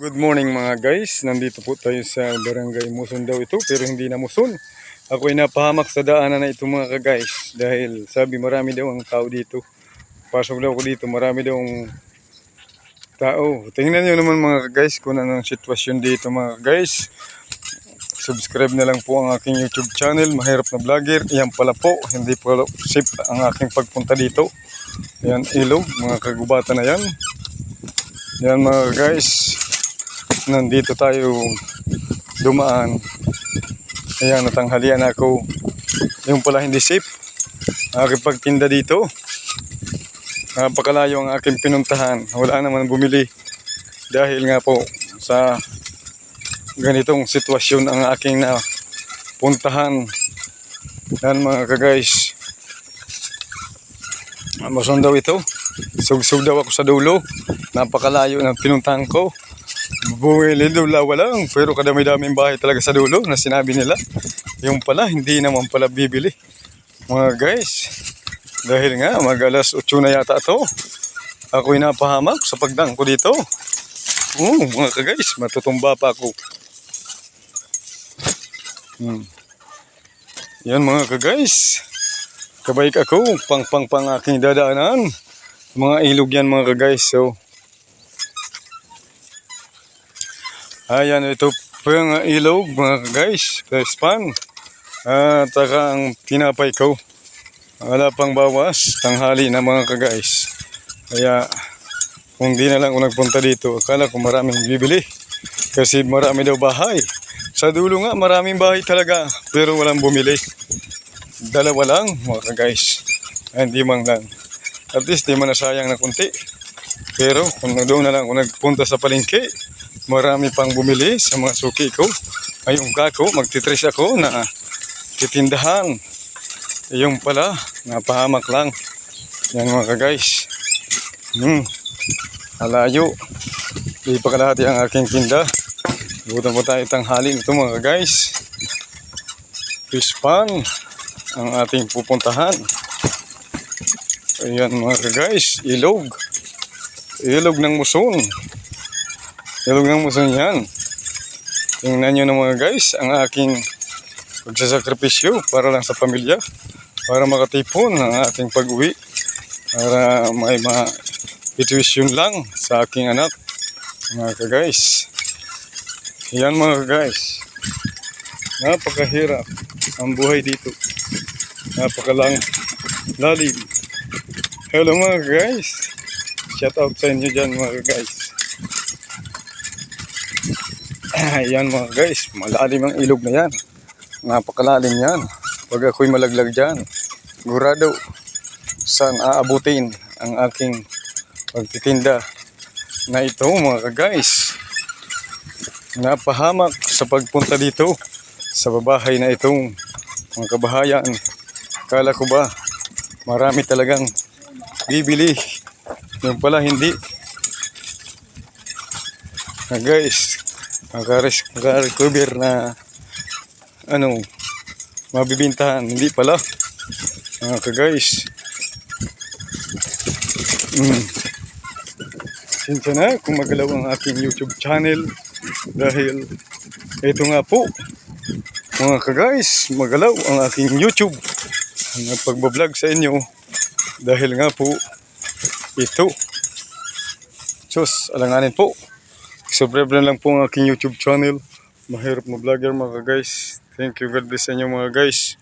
Good morning mga guys. Nandito po tayo sa barangay Muson daw ito pero hindi na Muson. Ako ay napahamak sa daanan na ito mga guys dahil sabi marami daw ang tao dito. Pasok daw ako dito marami daw ang tao. Tingnan nyo naman mga guys kung ano ang sitwasyon dito mga guys. Subscribe na lang po ang aking YouTube channel, Mahirap na Vlogger. Yan pala po, hindi po safe ang aking pagpunta dito. Yan ilog, mga kagubatan na yan. Yan mga guys, nandito tayo dumaan. Ayan, natanghalian ako. Yung pala hindi safe. Aking pagtinda dito. Napakalayo ang aking pinuntahan. Wala naman bumili. Dahil nga po sa ganitong sitwasyon ang aking na puntahan. Yan mga ka-guys. Mason daw ito. Sugsug daw ako sa dulo. Napakalayo ng pinuntahan ko. Bumili dulawa lang. Pero kadami-daming bahay talaga sa dulo na sinabi nila. Yung pala, hindi naman pala bibili. Mga guys. Dahil nga, mag alas 8 na yata ito. Ako'y napahamak sa pagdang ko dito. Oo, mga ka-guys, matutumba pa ako. Hmm. Yan mga ka-guys. Kabaik ako, pang pang pang aking dadaanan. Mga ilog yan mga ka-guys. So, ayan ito po yung ilog mga. Guys pan. At saka ang tinapay ko. Wala pang bawas. Tanghali na mga ka-guys. Kaya kung di na lang ako nagpunta dito, akala ko maraming bibili. Kasi marami daw bahay. Sa dulo nga, maraming bahay talaga. Pero walang bumili. Dalawa lang, mga ka-guys. Hindi man lang. At least, di man nasayang na kunti. Pero kung doon na lang ako nagpunta sa palengke, marami pang bumili sa mga suki ko. Ayun kako, magtitres ako na titindahan. Yung pala, napahamak lang. Yan mga ka-guys. Hmm. Alayo. Di pa kalahati ang aking tinda. Butan po tayo tanghali nito mga guys. Fish ang ating pupuntahan. Ayan mga guys, ilog. Ilog ng muson. Ilog ng muson yan. Tingnan nyo na mga guys, ang aking pagsasakripisyo para lang sa pamilya. Para makatipon ang ating pag-uwi. Para may ma tuition lang sa aking anak. Mga ka-guys. Yan mga guys. Napakahirap ang buhay dito. Napakalang lalim. Hello mga guys. Shout out sa inyo dyan mga guys. Yan mga guys. Malalim ang ilog na yan. Napakalalim yan. Pag ako'y malaglag dyan. Gurado. Saan aabutin ang aking pagtitinda na ito mga guys. Napahamak sa pagpunta dito sa babahay na itong mga kabahayan. Kala ko ba marami talagang bibili. Yung pala hindi. Na guys, makarecover na ano, mabibintahan. Hindi pala. Mga ka-guys. Mm. Sinsa na kung magalaw ang aking YouTube channel dahil ito nga po mga ka-guys, magalaw ang aking YouTube na pagbablog sa inyo dahil nga po ito Sus, alanganin po subscribe na lang po ang aking YouTube channel. Mahirap na vlogger mga ka-guys thank you. God bless sa inyo mga guys